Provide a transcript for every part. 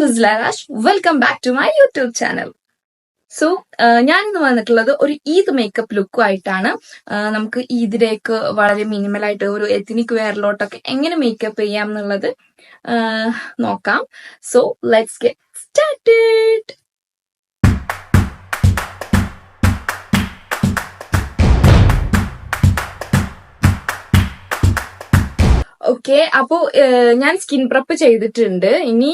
This lash welcome back to my YouTube channel so ഞാനിന്ന് വന്നിട്ടുള്ളത് ഒരു ഈദ് മേക്കപ്പ് ലുക്കും ആയിട്ടാണ്. നമുക്ക് ഈദിലേക്ക് വളരെ മിനിമൽ ആയിട്ട് ഒരു എത്തിനിക് വെയറിലോട്ടൊക്കെ എങ്ങനെ മേക്കപ്പ് ചെയ്യാം എന്നുള്ളത് നോക്കാം. So let's get started okay അപ്പോ ഞാൻ സ്കിൻ പ്രപ്പ് ചെയ്തിട്ടുണ്ട്. ഇനി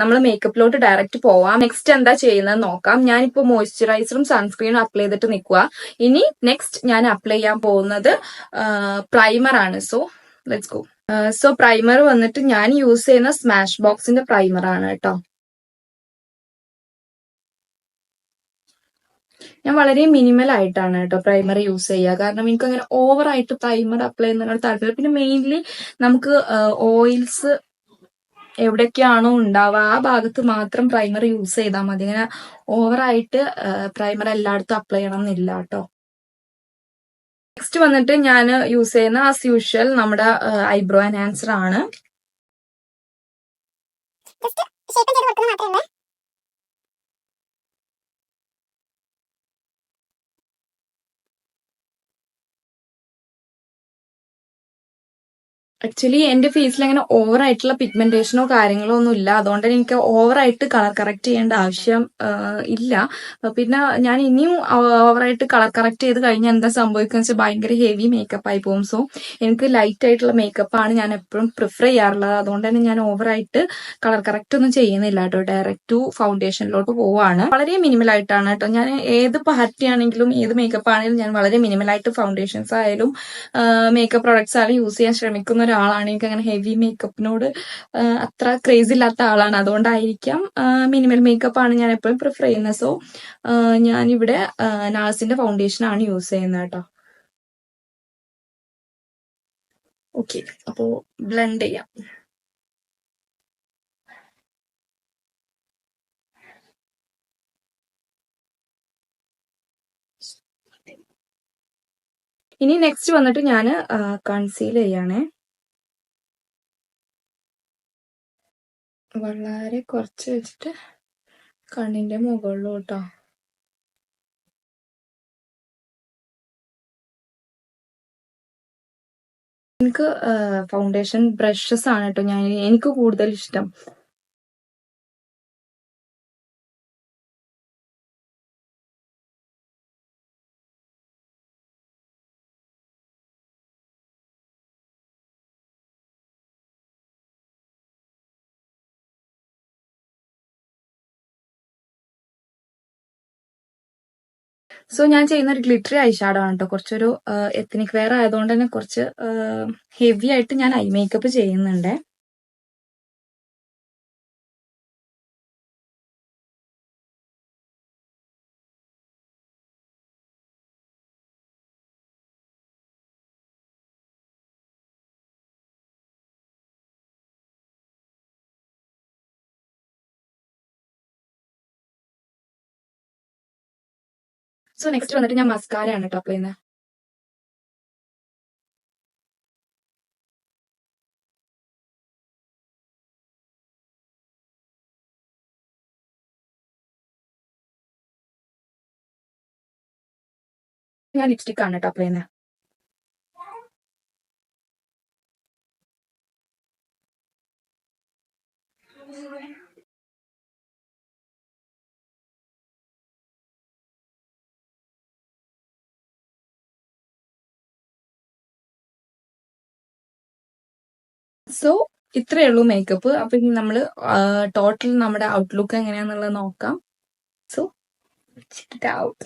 നമ്മൾ മേക്കപ്പിലോട്ട് ഡയറക്റ്റ് പോവാം. നെക്സ്റ്റ് എന്താ ചെയ്യുന്നത് നോക്കാം. ഞാനിപ്പോ മോയ്സ്ചറൈസറും സൺസ്ക്രീനും അപ്ലൈ ചെയ്തിട്ട് നിൽക്കുക ഇനി നെക്സ്റ്റ് ഞാൻ അപ്ലൈ ചെയ്യാൻ പോകുന്നത് പ്രൈമർ ആണ്. So let's go so primer വന്നിട്ട് ഞാൻ യൂസ് ചെയ്യുന്ന സ്മാഷ് ബോക്സിന്റെ പ്രൈമർ ആണ് കേട്ടോ. ഞാൻ വളരെ മിനിമൽ ആയിട്ടാണ് കേട്ടോ പ്രൈമർ യൂസ് ചെയ്യുക. കാരണം എനിക്ക് അങ്ങനെ ഓവർ ആയിട്ട് പ്രൈമർ അപ്ലൈ ചെയ്യുന്നതിനോട് താല്പര്യം പിന്നെ മെയിൻലി നമുക്ക് ഓയിൽസ് എവിടെയൊക്കെയാണോ ഉണ്ടാവുക ആ ഭാഗത്ത് മാത്രം പ്രൈമർ യൂസ് ചെയ്താൽ മതി. അങ്ങനെ ഓവറായിട്ട് പ്രൈമർ എല്ലായിടത്തും അപ്ലൈ ചെയ്യണം എന്നില്ല കേട്ടോ. നെക്സ്റ്റ് വന്നിട്ട് ഞാൻ യൂസ് ചെയ്യുന്ന ആസ് യൂഷ്വൽ നമ്മുടെ ഐബ്രോ എൻഹാൻസർ ആണ്. ആക്ച്വലി എന്റെ ഫേസിൽ അങ്ങനെ ഓവർ ആയിട്ടുള്ള പിഗ്മെന്റേഷനോ കാര്യങ്ങളോ ഒന്നും ഇല്ല. അതുകൊണ്ട് എനിക്ക് ഓവറായിട്ട് കളർ കറക്റ്റ് ചെയ്യേണ്ട ആവശ്യം ഇല്ല. പിന്നെ ഞാൻ ഇനിയും ഓവറായിട്ട് കളർ കറക്റ്റ് ചെയ്ത് കഴിഞ്ഞാൽ എന്താ സംഭവിക്കുക വെച്ചാൽ ഭയങ്കര ഹെവി മേക്കപ്പ് ആയി പോകും. സോ എനിക്ക് ലൈറ്റ് ആയിട്ടുള്ള മേക്കപ്പ് ആണ് ഞാൻ എപ്പോഴും പ്രിഫർ ചെയ്യാറുള്ളത്. അതുകൊണ്ട് തന്നെ ഞാൻ ഓവറായിട്ട് കളർ കറക്റ്റ് ഒന്നും ചെയ്യുന്നില്ല കേട്ടോ. ഡയറക്റ്റ് ടു ഫൗണ്ടേഷനിലോട്ട് പോവാണ്. വളരെ മിനിമൽ ആയിട്ടാണ് കേട്ടോ. ഞാൻ ഏത് പാർട്ടി ആണെങ്കിലും ഏത് മേക്കപ്പ് ആണെങ്കിലും ഞാൻ വളരെ മിനിമൽ ആയിട്ട് ഫൗണ്ടേഷൻസ് ആയാലും മേക്കപ്പ് പ്രോഡക്ട്സ് ആയാലും യൂസ് ചെയ്യാൻ ശ്രമിക്കുന്ന ഒരാളാണ്. എനിക്ക് അങ്ങനെ ഹെവി മേക്കപ്പിനോട് അത്ര ക്രേസ് ഇല്ലാത്ത ആളാണ്. അതുകൊണ്ടായിരിക്കാം മിനിമൽ മേക്കപ്പ് ആണ് ഞാൻ എപ്പോഴും പ്രിഫർ ചെയ്യുന്നത്. സോ ഞാനിവിടെ നാസിന്റെ ഫൗണ്ടേഷൻ ആണ് യൂസ് ചെയ്യുന്നത് കേട്ടോ. ഓക്കെ അപ്പോ ബ്ലെൻഡ് ചെയ്യാം. ഇനി നെക്സ്റ്റ് വന്നിട്ട് ഞാൻ കൺസീൽ ചെയ്യണേ. വളരെ കുറച്ച് വെച്ചിട്ട് കണ്ണിന്റെ മുകളിലോട്ടോ. എനിക്ക് ഫൗണ്ടേഷൻ ബ്രഷസ് ആണ് കേട്ടോ ഞാൻ എനിക്ക് കൂടുതൽ ഇഷ്ടം. സോ ഞാൻ ചെയ്യുന്ന ഒരു ഗ്ലിറ്ററി ഐ ഷാഡോ ആണ് കേട്ടോ കുറച്ചൊരു എത്തനിക് വെയർ ആയതുകൊണ്ട് തന്നെ കുറച്ച് ഹെവി ആയിട്ട് ഞാൻ ഐ മേക്കപ്പ് ചെയ്യുന്നുണ്ട്. സോ നെക്സ്റ്റ് വന്നിട്ട് ഞാൻ മസ്കാര ആണ് കേട്ടോ അപ്ലൈ ചെയ്യുന്നത് ഞാൻ ലിപ്സ്റ്റിക് ആണ് കേട്ടോ അപ്ലൈ ചെയ്യുന്നത് സോ ഇത്രയേ ഉള്ളൂ മേക്കപ്പ് അപ്പൊ ഇനി നമ്മൾ ടോട്ടൽ നമ്മുടെ ഔട്ട്ലുക്ക് എങ്ങനെയാന്നുള്ളത് നോക്കാം. So out